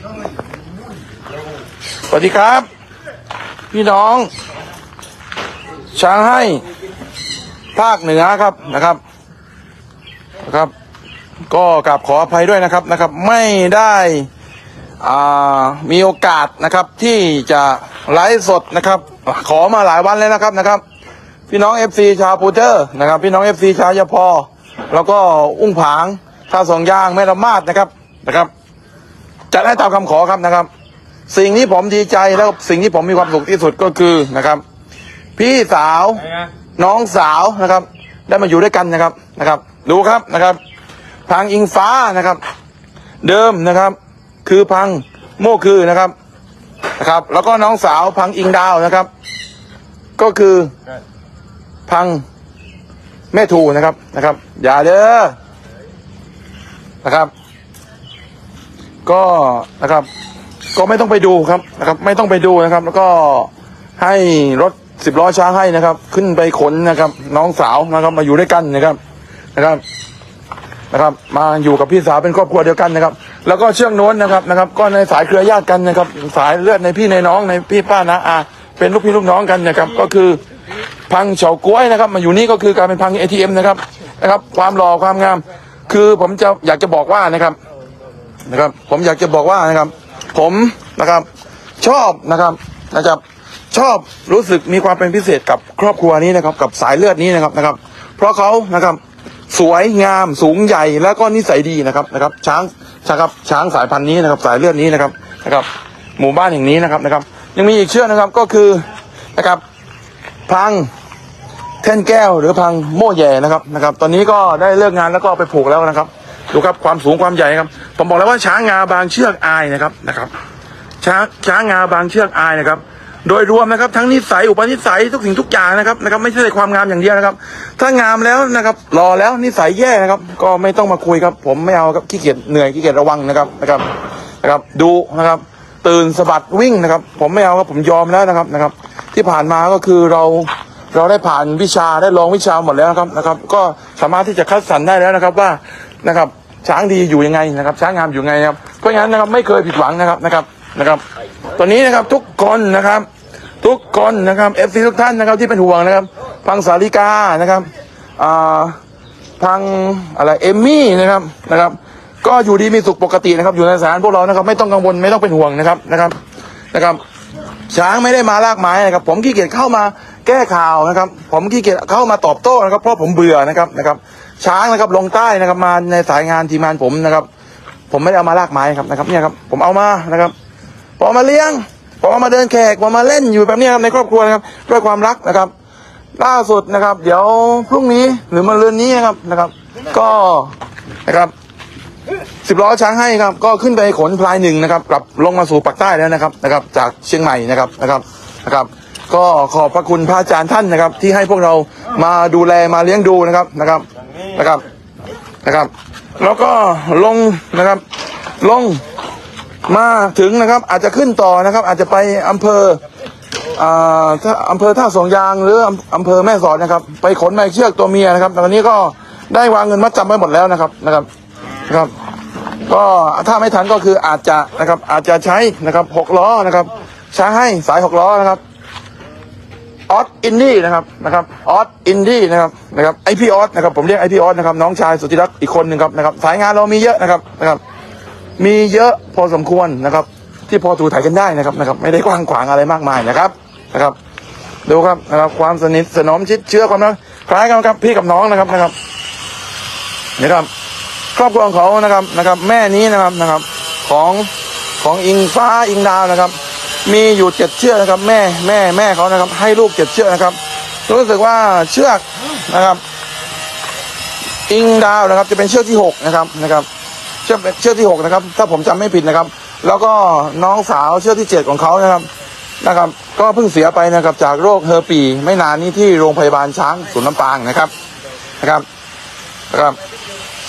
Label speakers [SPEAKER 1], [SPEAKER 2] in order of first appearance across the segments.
[SPEAKER 1] สวัสดีครับ พี่น้องช้างให้ภาคเหนือครับนะครับนะครับ ก็กราบขออภัยด้วยนะครับนะครับ ไม่ได้มีโอกาสนะครับที่จะไลฟ์สดนะครับ ขอมาหลายวันแล้วนะครับนะครับ พี่น้องเอฟซีชาวปูเตอร์นะครับ พี่น้องเอฟซีชาวยาพอ แล้วก็อุ้งผางท่าสองยางแม่ละมาดนะครับนะครับ จะได้ตามคำขอครับนะครับ สิ่งที่ผมดีใจแล้วสิ่งที่ผมมีความสุขที่สุดก็คือนะครับ พี่สาวน้องสาวนะครับ ได้มาอยู่ด้วยกันนะครับนะครับ ดูครับนะครับ พังอิงฟ้านะครับ เดิมนะครับ คือพังโม่คือนะครับนะครับ แล้วก็น้องสาวพังอิงดาวนะครับ ก็คือพังแม่ทูนะครับนะครับ อย่าเด้อนะครับ ก็นะครับ ก็ไม่ต้องไปดูครับนะครับ ไม่ต้องไปดูนะครับ แล้วก็ให้รถสิบล้อช้างให้นะครับ ขึ้นไปขนนะครับ น้องสาวนะครับ มาอยู่ด้วยกันนะครับนะครับนะครับ มาอยู่กับพี่สาวเป็นครอบครัวเดียวกันนะครับ แล้วก็เชื่อกโน้นนะครับนะครับ ก็ในสายเครือญาติกันนะครับ สายเลือดในพี่ในน้องในพี่ป้านะอาเป็นลูกพี่ลูกน้องกันนะครับ ก็คือพังเฉาก้วยนะครับ มาอยู่นี่ก็คือการเป็นพังเอทีเอ็มนะครับนะครับ ความหล่อความงาม คือผมจะอยากจะบอกว่านะครับ นะครับ ผมอยากจะบอกว่านะครับ ผมนะครับ ชอบนะครับนะครับ ชอบรู้สึกมีความเป็นพิเศษกับครอบครัวนี้นะครับ กับสายเลือดนี้นะครับนะครับ เพราะเขานะครับสวยงามสูงใหญ่แล้วก็นิสัยดีนะครับนะครับ ช้างนะครับช้างสายพันธุ์นี้นะครับ สายเลือดนี้นะครับนะครับ หมู่บ้านแห่งนี้นะครับนะครับ ยังมีอีกเชือกนะครับก็คือนะครับพังแท่นแก้วหรือพังโม่แย่นะครับนะครับ ตอนนี้ก็ได้เลิกงานแล้วก็ไปผูกแล้วนะครับ ดูครับความสูงความใหญ่ครับ ผมบอกแล้วว่าช้างงาบางเชือกอายนะครับนะครับ ช้างช้างงาบางเชือกอายนะครับ โดยรวมนะครับ ทั้งนิสัยอุปนิสัยทุกสิ่งทุกอย่างนะครับนะครับ ไม่ใช่ความงามอย่างเดียวนะครับ ถ้างามแล้วนะครับหล่อแล้วนิสัยแย่นะครับ ก็ไม่ต้องมาคุยครับ ผมไม่เอาครับขี้เกียจเหนื่อยขี้เกียจระวังนะครับนะครับนะครับดูนะครับ ตื่นสะบัดวิ่งนะครับ ผมไม่เอาครับผมยอมแล้วนะครับนะครับ ที่ผ่านมาก็คือเราเราได้ผ่านวิชาได้ลองวิชาหมดแล้วนะครับนะครับ ก็สามารถที่จะคัดสรรได้แล้วนะครับว่า นะครับ ช้างดีอยู่ยังไงนะครับ ช้างงามอยู่ยังไงครับเพราะงั้นนะครับไม่เคยผิดหวังนะครับนะครับนะครับ ตอนนี้นะครับทุกคนนะครับ ทุกคนนะครับเอฟซีทุกท่านนะครับที่เป็นห่วงนะครับพังสาลิกานะครับอ่าพังอะไรเอมมี่นะครับนะครับ ก็อยู่ดีมีสุขปกตินะครับ อยู่ในสานพวกเรานะครับ ไม่ต้องกังวลไม่ต้องเป็นห่วงนะครับนะครับนะครับ ช้างไม่ได้มาลากไม้นะครับ ผมขี้เกียจเข้ามาแก้ข่าวนะครับ ผมขี้เกียจเข้ามาตอบโต้นะครับเพราะผมเบื่อนะครับนะครับ ช้างนะครับลงใต้นะครับ มาในสายงานทีมงานผมนะครับ ผมไม่ได้เอามาลากไม้ครับนะครับเนี่ยครับผมเอามานะครับผมเอามาเลี้ยงผมเอามาเดินแขกผมมาเล่นอยู่แบบนี้ครับในครอบครัวนะครับด้วยความรักนะครับ ล่าสุดนะครับ เดี๋ยวพรุ่งนี้หรือมะรืนนี้นะครับนะครับ ก็นะครับสิบล้อช้างให้ครับ ก็ขึ้นไปขนพลายหนึ่งนะครับกลับลงมาสู่ปากใต้แล้วนะครับนะครับ จากเชียงใหม่นะครับนะครับนะครับ ก็ขอบพระคุณพระอาจารย์ท่านนะครับ ที่ให้พวกเรามาดูแลมาเลี้ยงดูนะครับนะครับ นะครับนะครับ แล้วก็ลงนะครับ ลงมาถึงนะครับ อาจจะขึ้นต่อนะครับ อาจจะไปอำเภออ่าถ้าอำเภอท่าสองยางหรืออำเภอแม่สอดนะครับ ไปขนแม่เชือกตัวเมียนะครับตอนนี้ก็ได้วางเงินมัดจำไว้หมดแล้วนะครับนะครับนะครับ ก็ถ้าไม่ทันก็คืออาจจะนะครับ อาจจะใช้นะครับหกล้อนะครับใช้ให้สายหกล้อนะครับ ออสอินดี้นะครับนะครับออสอินดี้นะครับนะครับไอพี่ออสนะครับผมเรียกไอพี่ออสนะครับน้องชายสุดที่รักอีกคนหนึ่งครับนะครับสายงานเรามีเยอะนะครับนะครับ มีเยอะพอสมควรนะครับ ที่พอถูถ่ายกันได้นะครับนะครับ ไม่ได้กว้างขวางอะไรมากมายนะครับนะครับ ดูครับนะครับความสนิทสนมชิดเชื้อความรักคล้ายกันครับพี่กับน้องนะครับนะครับนะครับครอบครัวของเขานะครับนะครับ แม่นี้นะครับนะครับของของอิงฟ้าอิงดาวนะครับ มีอยู่เจ็ดเชือกนะครับ แม่แม่แม่เขานะครับ ให้ลูกเจ็ดเชือกนะครับ รู้สึกว่าเชือกนะครับ อิงดาวนะครับ จะเป็นเชือกที่หกนะครับนะครับ เชือกเชือกที่หกนะครับ ถ้าผมจำไม่ผิดนะครับ แล้วก็น้องสาวเชือกที่เจ็ดของเขานะครับนะครับ ก็เพิ่งเสียไปนะครับ จากโรคเฮอร์ปี ไม่นานนี้ที่โรงพยาบาลช้างศูนย์ลำปางนะครับนะครับนะครับ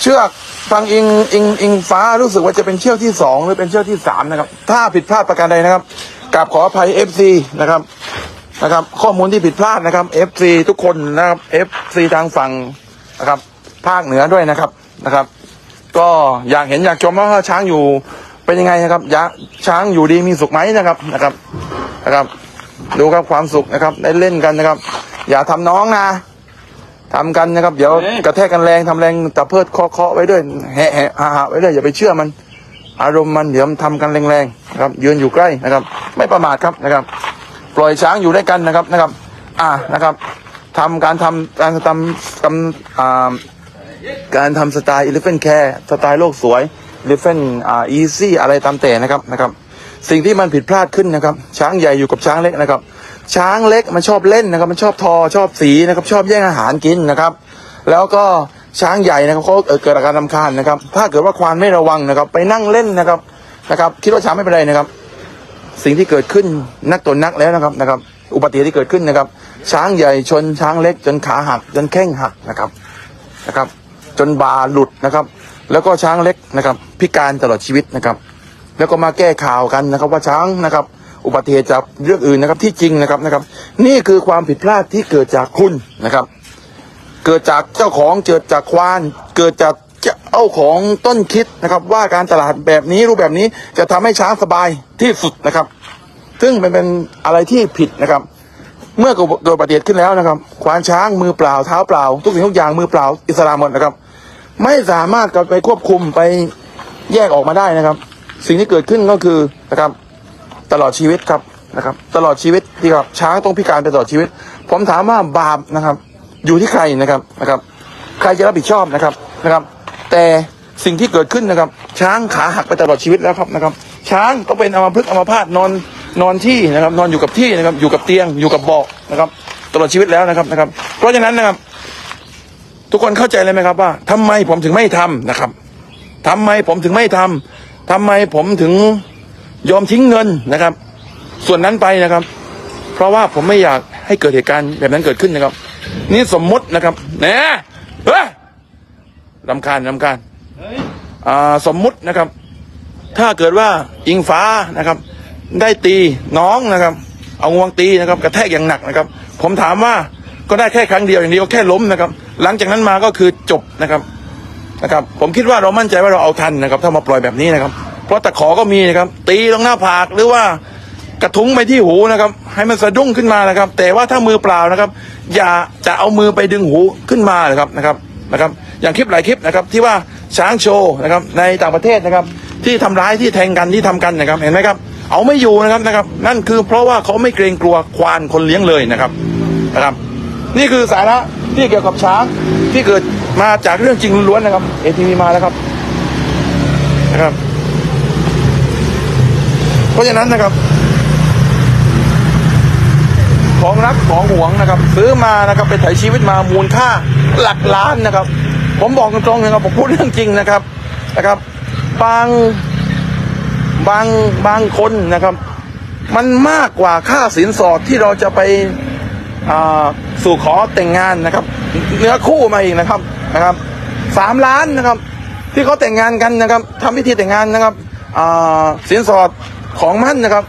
[SPEAKER 1] เชือกฟังอิงอิงอิงฟ้ารู้สึกว่าจะเป็นเชือกที่สองหรือเป็นเชือกที่สามนะครับ ถ้าผิดพลาดประการใดนะครับ กราบขออภัย FC นะครับนะครับ ข้อมูลที่ผิดพลาดนะครับ FC ทุกคนนะครับ FC ทางฝั่งนะครับ ภาคเหนือด้วยนะครับนะครับ ก็อยากเห็นอยากชมว่าช้างอยู่เป็นยังไงนะครับยะช้างอยู่ดีมีสุขไหมนะครับนะครับนะครับ ดูครับความสุขนะครับได้เล่นกันนะครับ อย่าทำน้องนะทำกันนะครับ เดี๋ยวกระแทกกันแรงทำแรงตะเพิดเคาะเคาะไว้ด้วยแหะแหะหาหาไว้ด้วยอย่าไปเชื่อมัน อารมณ์มันเดี๋ยวทำกันแรงๆนะครับยืนอยู่ใกล้นะครับ ไม่ประมาทครับนะครับ ปล่อยช้างอยู่ด้วยกันนะครับนะครับ อ่านะครับทำการทำการทำทำอ่าการทำสไตล์ Elephant Care สไตล์โลกสวย Elephant อ่า Easy อะไรตามแต่นะครับนะครับ สิ่งที่มันผิดพลาดขึ้นนะครับ ช้างใหญ่อยู่กับช้างเล็กนะครับ ช้างเล็กมันชอบเล่นนะครับ มันชอบทอชอบสีนะครับ ชอบแย่งอาหารกินนะครับ แล้วก็ ช้างใหญ่นะครับเขาเกิดอาการรำคาญนะครับ ถ้าเกิดว่าควานไม่ระวังนะครับ ไปนั่งเล่นนะครับนะครับ คิดว่าช้างไม่เป็นไรนะครับ สิ่งที่เกิดขึ้นนักตนนักแล้วนะครับนะครับ อุบัติเหตุที่เกิดขึ้นนะครับ ช้างใหญ่ชนช้างเล็ก จนขาหักจนแข้งหักนะครับนะครับ จนบาหลุดนะครับ แล้วก็ช้างเล็กนะครับ พิการตลอดชีวิตนะครับ แล้วก็มาแก้ข่าวกันนะครับ ว่าช้างนะครับ อุบัติเหตุจากเรื่องอื่นนะครับที่จริงนะครับนะครับ นี่คือความผิดพลาดที่เกิดจากคุณนะครับ เกิดจากเจ้าของเกิดจากควาน เกิดจากเจ้าของต้นคิดนะครับ ว่าการตลาดแบบนี้รูปแบบนี้จะทำให้ช้างสบายที่สุดนะครับ ซึ่งมันเป็นอะไรที่ผิดนะครับ เมื่อเกิดอุบัติเหตุขึ้นแล้วนะครับ ควานช้างมือเปล่าเท้าเปล่า ทุกสิ่งทุกอย่างมือเปล่าอิสระหมดนะครับ ไม่สามารถกับไปควบคุมไปแยกออกมาได้นะครับ สิ่งที่เกิดขึ้นก็คือนะครับ ตลอดชีวิตครับนะครับ ตลอดชีวิตที่ครับช้างต้องพิการไปตลอดชีวิต ผมถามว่าบาปนะครับ อยู่ที่ใครนะครับนะครับ ใครจะรับผิดชอบนะครับนะครับ แต่สิ่งที่เกิดขึ้นนะครับ ช้างขาหักไปตลอดชีวิตแล้วครับนะครับ ช้างต้องเป็นอัมพฤกษ์อัมพาตนอนนอนที่นะครับ นอนอยู่กับที่นะครับ อยู่กับเตียงอยู่กับเบาะนะครับ ตลอดชีวิตแล้วนะครับนะครับ เพราะฉะนั้นนะครับ ทุกคนเข้าใจเลยไหมครับว่าทำไมผมถึงไม่ทำนะครับทำไมผมถึงไม่ทำทำไมผมถึงยอมทิ้งเงินนะครับ ส่วนนั้นไปนะครับ เพราะว่าผมไม่อยากให้เกิดเหตุการณ์แบบนั้นเกิดขึ้นนะครับ นี่สมมตินะครับแหนะเฮ้ยลำคาญลำคาญอ่าสมมุตินะครับ ถ้าเกิดว่าอิงฟ้านะครับ ได้ตีน้องนะครับ เอางวงตีนะครับ กระแทกอย่างหนักนะครับ ผมถามว่าก็ได้แค่ครั้งเดียวอย่างเดียวแค่ล้มนะครับ หลังจากนั้นมาก็คือจบนะครับนะครับ ผมคิดว่าเรามั่นใจว่าเราเอาทันนะครับ ถ้ามาปล่อยแบบนี้นะครับ เพราะตะขอก็มีนะครับ ตีตรงหน้าผากหรือว่า กระทุ้งไปที่หูนะครับ ให้มันสะดุ้งขึ้นมานะครับ แต่ว่าถ้ามือเปล่านะครับ อย่าจะเอามือไปดึงหูขึ้นมานะครับนะครับนะครับ อย่างคลิปหลายคลิปนะครับ ที่ว่าช้างโชว์นะครับในต่างประเทศนะครับ ที่ทำร้ายที่แทงกันที่ทำกันนะครับเห็นไหมครับ เอาไม่อยู่นะครับนะครับ นั่นคือเพราะว่าเขาไม่เกรงกลัวควานคนเลี้ยงเลยนะครับนะครับ นี่คือสาระที่เกี่ยวกับช้างที่เกิดมาจากเรื่องจริงล้วนนะครับเอทีวีมาแล้วครับนะครับ เพราะฉะนั้นนะครับ ของรักของหวงนะครับ ซื้อมานะครับไปถ่ายชีวิตมามูลค่าหลักล้านนะครับ ผมบอกตรงๆนะครับผมพูดเรื่องจริงนะครับนะครับ บางบางบางคนนะครับ มันมากกว่าค่าสินสอดที่เราจะไปสู่ขอแต่งงานนะครับ เนื้อคู่มาอีกนะครับนะครับสามล้านนะครับ ที่เขาแต่งงานกันนะครับทำพิธีแต่งงานนะครับอ่าสินสอดของมั่นนะครับ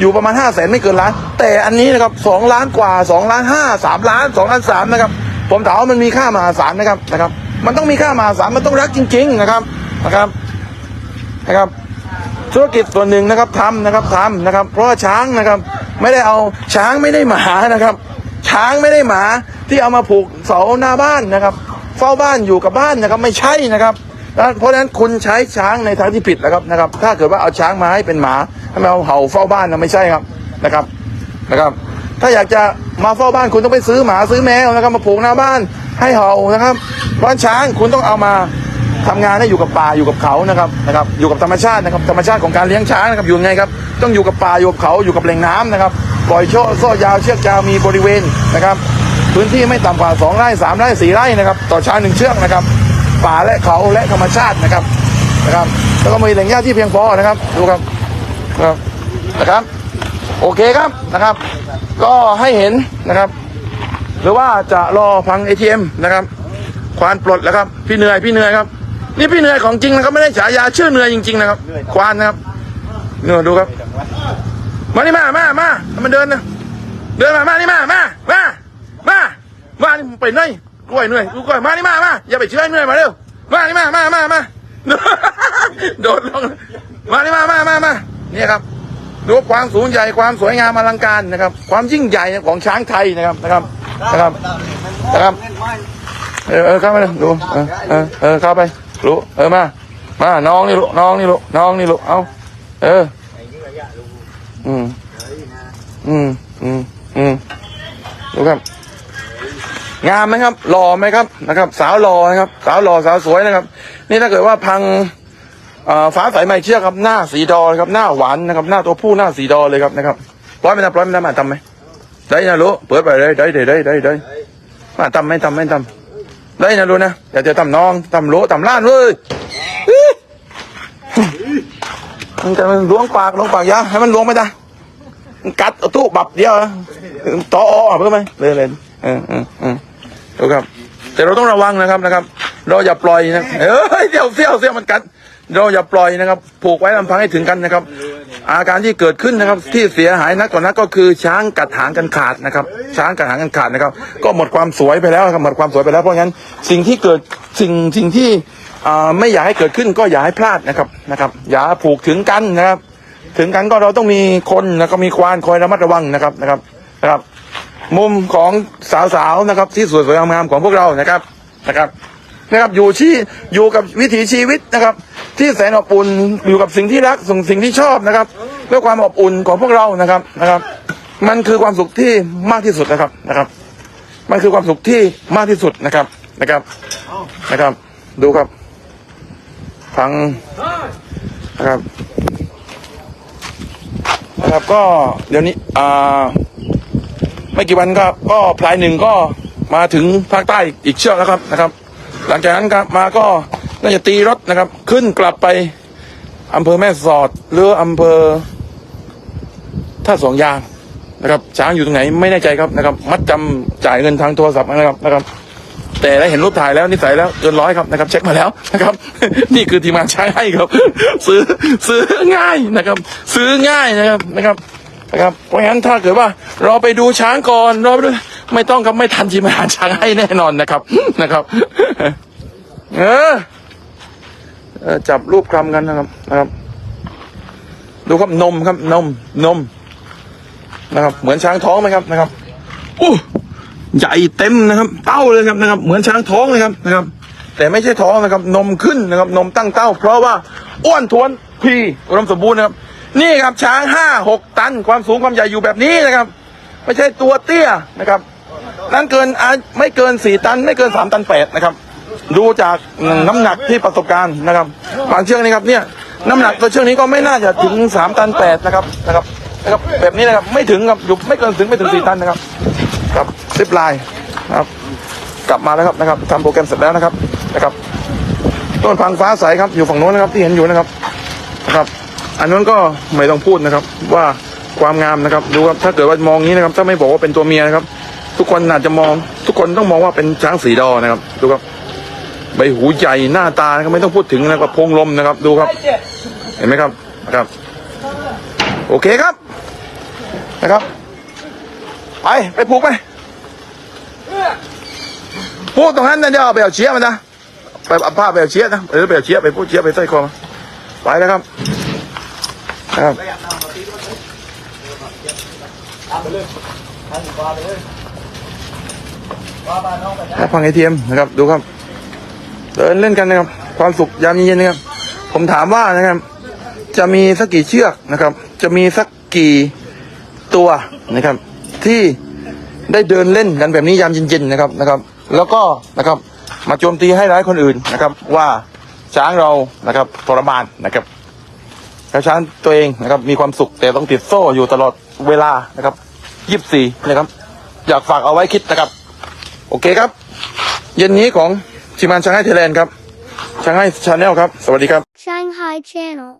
[SPEAKER 1] อยู่ประมาณห้าแสนไม่เกินล้าน แต่อันนี้นะครับสองล้านกว่าสองล้านห้าสามล้านสองล้านสามนะครับผมถามว่ามันมีค่ามหาศาลนะครับนะครับ มันต้องมีค่ามหาศาลมันต้องรักจริง ๆนะครับนะครับนะครับธุรกิจส่วนหนึ่งนะครับทำนะครับทำนะครับ เพราะว่าช้างนะครับไม่ได้เอาช้างไม่ได้หมานะครับ ช้างไม่ได้หมาที่เอามาผูกเสาหน้าบ้านนะครับ เฝ้าบ้านอยู่กับบ้านนะครับไม่ใช่นะครับเพราะฉะนั้นคุณใช้ช้างในทางที่ผิดนะครับนะครับ ถ้าเกิดว่าเอาช้างมาให้เป็นหมา ให้มาเอาเห่าเฝ้าบ้านนะไม่ใช่ครับนะครับนะครับ ถ้าอยากจะมาเฝ้าบ้านคุณต้องไปซื้อหมาซื้อแมวนะครับมาผูกหน้าบ้านให้เห่านะครับเพราะช้างคุณต้องเอามาทำงานให้อยู่กับป่าอยู่กับเขานะครับนะครับ อยู่กับธรรมชาตินะครับธรรมชาติของการเลี้ยงช้างนะครับอยู่ยังไงครับต้องอยู่กับป่าอยู่กับเขาอยู่กับแหล่งน้ำนะครับปล่อยโซ่โซ่ยาวเชือกยาวมีบริเวณนะครับ พื้นที่ไม่ต่ำกว่า 2 ไร่3ไร่4ไร่นะครับ ต่อช้างหนึ่งเชือกนะครับ ป่าและเขาและธรรมชาตินะครับนะครับ แล้วก็มีแหล่งหญ้าที่เพียงพอนะครับดูครับ ครับนะครับ โอเคครับนะครับ ก็ให้เห็นนะครับ หรือว่าจะรอพัง ATM นะครับ ควานปลดแล้วครับ พี่เหนื่อยพี่เหนื่อยครับ นี่พี่เหนื่อยของจริงนะครับไม่ได้ฉายาชื่อเหนื่อยจริงๆนะครับ ควานนะครับเหนี่อยดูครับมานี่มามามามันเดินนะเดินมามานี่มามามามามานี่ไปหนกล้วยเหนื่อยกูกล้วยมานี่มามาอย่าไปเชื่อเหนื่อยมาเร็วมานี่มามามามาโดดลงมานี่เนี่ครับดูความสูงใหญ่ความสวยงามอลังการนะครับ ความยิ่งใหญ่ของช้างไทยนะครับนะครับนะครับนะครับเออเออเข้าไปดูเออเออเออเข้าไปรู้เออมามาน้องนี่ลูกน้องนี่ลูกน้องนี่ลูกเอาเอออืมอืมอืมอืมดูครับงามไหมครับหล่อไหมครับนะครับ สาวหล่อนะครับ สาวหล่อสาวสวยนะครับ นี่ถ้าเกิดว่าพัง ฟ้าใสไม่เชื่อครับหน้าสีดอเลยครับหน้าหวานนะครับหน้าตัวผู้หน้าสีดอเลยครับนะครับปล่อยไม่ทำปล่อยไม่ทำมาทำไหมได้นะรู้เปิดไปเลยได้ได้ได้ได้ได้มาทำไม่ทำไม่ทำได้นะรู้นะอย่าจะทำน้องทำโลทำล้านเว้ยมันจะมันล้วงปากล้วงปากยาให้มันล้วงไม่ได้มันกัดตู้บับเดียวต่ออ้อเพิ่มไหมเลยเลยเออเออเออดูครับ แต่เราต้องระวังนะครับนะครับ เราอย่าปล่อยนะเอ้ยเสี่ยวเสี่ยวเสี่ยวมันกัด เราอย่าปล่อยนะครับ ผูกไว้ลำพังให้ถึงกันนะครับ อาการที่เกิดขึ้นนะครับ ที่เสียหายนักต่อนนักก็คือช้างกัดหางกันขาดนะครับ ช้างกัดหางกันขาดนะครับ ก็หมดความสวยไปแล้วครับหมดความสวยไปแล้วเพราะงั้นสิ่งที่เกิดสิ่งสิ่งที่อ่าไม่อยากให้เกิดขึ้นก็อย่าให้พลาดนะครับนะครับ อย่าผูกถึงกันนะครับ ถึงกันก็เราต้องมีคนแล้วก็มีควานคอยระมัดระวังนะครับนะครับนะครับ มุมของสาวๆนะครับ ที่สวยๆงามๆของพวกเรานะครับนะครับนะครับอยู่ที่อยู่กับวิถีชีวิตนะครับ ที่แสนอบอุ่นอยู่กับสิ่งที่รักสิ่งสิ่งที่ชอบนะครับด้วยความอบอุ่นของพวกเรานะครับนะครับ มันคือความสุขที่มากที่สุดนะครับนะครับ มันคือความสุขที่มากที่สุดนะครับนะครับนะครับ ดูครับฟังนะครับนะครับก็เดี๋ยวนี้อ่าไม่กี่วันก็ก็พลายหนึ่งก็มาถึงภาคใต้อีกเชือกแล้วครับนะครับ หลังจากนั้นครับมาก็ น่าจะตีรถนะครับ ขึ้นกลับไปอำเภอแม่สอดหรืออำเภอท่าสองยางนะครับช้างอยู่ตรงไหนไม่แน่ใจครับนะครับ มัดจำจ่ายเงินทางโทรศัพท์นะครับนะครับ แต่ได้เห็นรูปถ่ายแล้วนิสัยแล้วเกินร้อยครับนะครับ เช็คมาแล้วนะครับ นี่คือทีมงานช้างให้ครับ ซื้อซื้อง่ายนะครับ ซื้อง่ายนะครับนะครับนะครับ เพราะงั้นถ้าเกิดว่าเราไปดูช้างก่อนเราไปดูไม่ต้องครับไม่ทันทีมงานช้างให้แน่นอนนะครับนะครับ เออ จับรูปคลำกันนะครับนะครับ ดูครับนมครับนมนมนะครับ เหมือนช้างท้องไหมครับนะครับอู้ใหญ่เต็มนะครับ เต้าเลยครับนะครับ เหมือนช้างท้องเลยครับนะครับ แต่ไม่ใช่ท้องนะครับ นมขึ้นนะครับ นมตั้งเต้า เพราะว่าอ้วนท้วนพีอุดมสมบูรณ์นะครับ นี่ครับช้างห้าหกตัน ความสูงความใหญ่อยู่แบบนี้นะครับ ไม่ใช่ตัวเตี้ยนะครับ นั่นเกินไม่เกินสี่ตัน ไม่เกินสามตันแปดนะครับ ดูจากน้ำหนักที่ประสบการณ์นะครับบางเชือกนี่ครับเนี่ยน้ำหนักตัวเชือกนี้ก็ไม่น่าจะถึงสามตันแปดนะครับนะครับนะครับแบบนี้นะครับไม่ถึงครับอยู่ไม่เกินถึงไม่ถึงสี่ตันนะครับครับซิปลน์นะครับกลับมาแล้วครับนะครับทำโปรแกรมเสร็จแล้วนะครับนะครับต้นพังฟ้าใสครับอยู่ฝั่งโน้นนะครับที่เห็นอยู่นะครับนะครับ อันนั้นก็ไม่ต้องพูดนะครับว่าความงามนะครับดูครับถ้าเกิดว่ามองนี้นะครับ ถ้าไม่บอกว่าเป็นตัวเมียนะครับ ทุกคนอาจจะมองทุกคนต้องมองว่าเป็นช้างสีดอนะครับดูครับ ใบหูใหญ่หน้าตานะครับไม่ต้องพูดถึงนะครับโพงลมนะครับดูครับ เห็นไหมครับนะครับ โอเคครับนะครับ ไปไปผูกไปพูดตรงนั้นนะเดี๋ยวเอาไปเอาเชียมันนะไปเอาผ้าไปเอาเชียนะหรือไปเอาเชียไปพูดเชียไปใส่คอมาไปแล้วครับนะครับฟังไอเทียมนะครับดูครับ เดินเล่นกันนะครับ ความสุขยามเย็นๆนะครับ ผมถามว่านะครับ จะมีสักกี่เชือกนะครับ จะมีสักกี่ตัวนะครับ ที่ได้เดินเล่นกันแบบนี้ยามเย็นๆนะครับนะครับ แล้วก็นะครับมาโจมตีให้ร้ายคนอื่นนะครับ ว่าช้างเรานะครับทรมานนะครับแล้วช้างตัวเองนะครับ มีความสุขแต่ต้องติดโซ่อยู่ตลอดเวลานะครับยี่สิบสี่นะครับ อยากฝากเอาไว้คิดนะครับ โอเคครับ เย็นนี้ของ ทีมงานช่างให้เทเลนครับช่างให้ชาแนลครับ สวัสดีครับ
[SPEAKER 2] Shanghai Channel